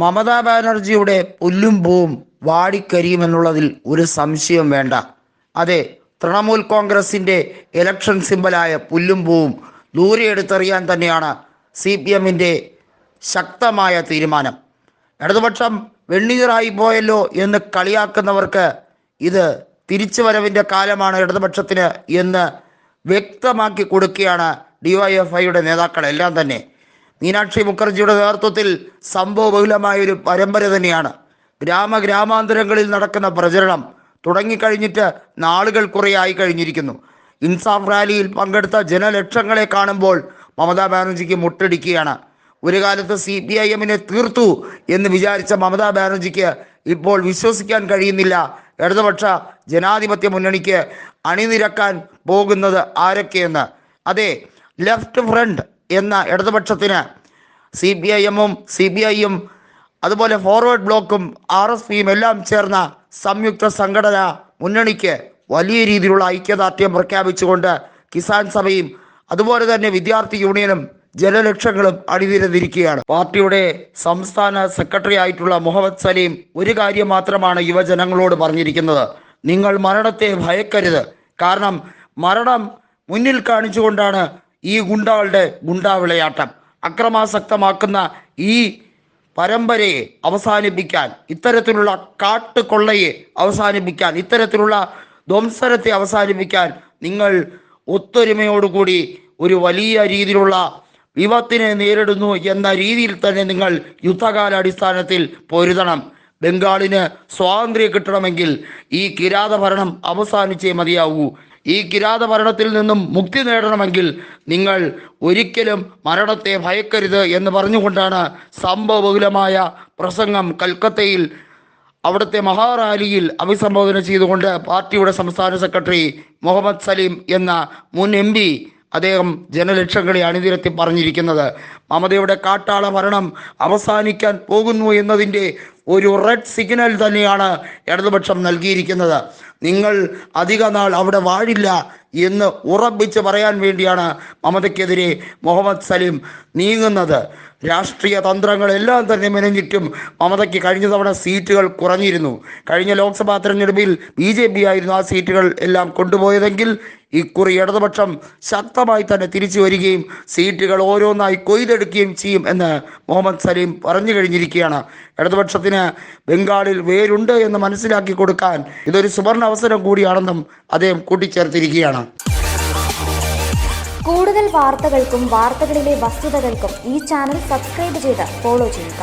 മമതാ ബാനർജിയുടെ പുല്ലും പൂവും വാടിക്കരിയുമെന്നുള്ളതിൽ ഒരു സംശയം വേണ്ട. അതെ തൃണമൂൽ കോൺഗ്രസിന്റെ ഇലക്ഷൻ സിമ്പലായ പുല്ലും പൂവും ദൂരെ എടുത്തെറിയാൻ തന്നെയാണ് സി പി എമ്മിന്റെ ശക്തമായ തീരുമാനം. ഇടതുപക്ഷം വെണ്ണീറായി പോയല്ലോ എന്ന് കളിയാക്കുന്നവർക്ക് ഇത് തിരിച്ചുവരവിന്റെ കാലമാണ് ഇടതുപക്ഷത്തിന് എന്ന് വ്യക്തമാക്കി കൊടുക്കുകയാണ് ഡിവൈഎഫ്ഐയുടെ നേതാക്കളെല്ലാം തന്നെ. മീനാക്ഷി മുഖർജിയുടെ നേതൃത്വത്തിൽ സംഭവബഹുലമായ ഒരു പരമ്പര തന്നെയാണ്. ഗ്രാമ ഗ്രാമാന്തരങ്ങളിൽ നടക്കുന്ന പ്രചരണം തുടങ്ങിക്കഴിഞ്ഞിട്ട് നാളുകൾ കുറേ ആയി കഴിഞ്ഞിരിക്കുന്നു. ഇൻസാഫ് റാലിയിൽ പങ്കെടുത്ത ജനലക്ഷങ്ങളെ കാണുമ്പോൾ മമതാ ബാനർജിക്ക് മുട്ടടിക്കുകയാണ്. ഒരു കാലത്ത് സി പി ഐ എമ്മിനെ തീർത്തു എന്ന് വിചാരിച്ച മമതാ ബാനർജിക്ക് ഇപ്പോൾ വിശ്വസിക്കാൻ കഴിയുന്നില്ല. ഇടതുപക്ഷ ജനാധിപത്യ മുന്നണിക്ക് അണിനിരക്കാൻ പോകുന്നത് ആരൊക്കെയെന്ന്. അതെ ലെഫ്റ്റ് ഫ്രണ്ട് എന്ന ഇടതുപക്ഷത്തിന് സി പി ഐ എമ്മും സി ബി ഐയും അതുപോലെ ഫോർവേഡ് ബ്ലോക്കും ആർ എസ് പിയും എല്ലാം ചേർന്ന സംയുക്ത സംഘടന മുന്നണിക്ക് വലിയ രീതിയിലുള്ള ഐക്യദാർഢ്യം പ്രഖ്യാപിച്ചുകൊണ്ട് കിസാൻ സഭയും അതുപോലെ തന്നെ വിദ്യാർത്ഥി യൂണിയനും ജനലക്ഷങ്ങളും അണിനിരന്നിരിക്കുകയാണ്. പാർട്ടിയുടെ സംസ്ഥാന സെക്രട്ടറി ആയിട്ടുള്ള മുഹമ്മദ് സലീം ഒരു കാര്യം മാത്രമാണ് യുവജനങ്ങളോട് പറഞ്ഞിരിക്കുന്നത്. നിങ്ങൾ മരണത്തെ ഭയക്കരുത്. കാരണം മരണം മുന്നിൽ കാണിച്ചുകൊണ്ടാണ് ഈ ഗുണ്ടകളുടെ ഗുണ്ടാവിളയാട്ടം അക്രമാസക്തമാക്കുന്ന ഈ പരമ്പരയെ അവസാനിപ്പിക്കാൻ ഇത്തരത്തിലുള്ള കാട്ടുകൊള്ളയെ അവസാനിപ്പിക്കാൻ ഇത്തരത്തിലുള്ള ധ്വംസനത്തെ അവസാനിപ്പിക്കാൻ നിങ്ങൾ ഒത്തൊരുമയോടുകൂടി ഒരു വലിയ രീതിയിലുള്ള വിപത്തിനെ നേരിടുന്നു എന്ന രീതിയിൽ തന്നെ നിങ്ങൾ യുദ്ധകാലാടിസ്ഥാനത്തിൽ പൊരുതണം. ബംഗാളിന് സ്വാതന്ത്ര്യം കിട്ടണമെങ്കിൽ ഈ കിരാത ഭരണം അവസാനിച്ചേ മതിയാവൂ. ഈ കിരാത മരണത്തിൽ നിന്നും മുക്തി നേടണമെങ്കിൽ നിങ്ങൾ ഒരിക്കലും മരണത്തെ ഭയക്കരുത് എന്ന് പറഞ്ഞുകൊണ്ടാണ് സംഭവബഹുലമായ പ്രസംഗം കൽക്കത്തയിൽ അവിടുത്തെ മഹാറാലിയിൽ അഭിസംബോധന ചെയ്തുകൊണ്ട് പാർട്ടിയുടെ സംസ്ഥാന സെക്രട്ടറി മുഹമ്മദ് സലീം എന്ന മുൻ എം പി അദ്ദേഹം ജനലക്ഷങ്ങളെ അണിനിരത്തി പറഞ്ഞിരിക്കുന്നത് മമതയുടെ കാട്ടാള ഭരണം അവസാനിക്കാൻ പോകുന്നു എന്നതിന്റെ ഒരു റെഡ് സിഗ്നൽ തന്നെയാണ് ഇടതുപക്ഷം നൽകിയിരിക്കുന്നത്. നിങ്ങൾ അധിക നാൾ അവിടെ വാഴില്ല എന്ന് ഉറപ്പിച്ച് പറയാൻ വേണ്ടിയാണ് മമതയ്ക്കെതിരെ മുഹമ്മദ് സലീം നീങ്ങുന്നത്. രാഷ്ട്രീയ തന്ത്രങ്ങളെല്ലാം തന്നെ മെനഞ്ഞിട്ടും മമതയ്ക്ക് കഴിഞ്ഞ തവണ സീറ്റുകൾ കുറഞ്ഞിരുന്നു. കഴിഞ്ഞ ലോക്സഭാ തെരഞ്ഞെടുപ്പിൽ ബി ജെ പി ആയിരുന്നു ആ സീറ്റുകൾ എല്ലാം കൊണ്ടുപോയതെങ്കിൽ ഇക്കുറി ഇടതുപക്ഷം ശക്തമായി തന്നെ തിരിച്ചു വരികയും സീറ്റുകൾ ഓരോന്നായി കൊയ്തെടുക്കുകയും ചെയ്യും എന്ന് മുഹമ്മദ് സലീം പറഞ്ഞു കഴിഞ്ഞിരിക്കുകയാണ്. ഇടതുപക്ഷത്തിന് ബംഗാളിൽ വേരുണ്ട് എന്ന് മനസ്സിലാക്കി കൊടുക്കാൻ ഇതൊരു സുവർണ അവസരം കൂടിയാണെന്നും അദ്ദേഹം കൂട്ടിച്ചേർത്തിരിക്കുകയാണ്. കൂടുതൽ വാർത്തകൾക്കും വാർത്തകളിലെ വസ്തുതകൾക്കും ഈ ചാനൽ സബ്സ്ക്രൈബ് ചെയ്ത് ഫോളോ ചെയ്യുക.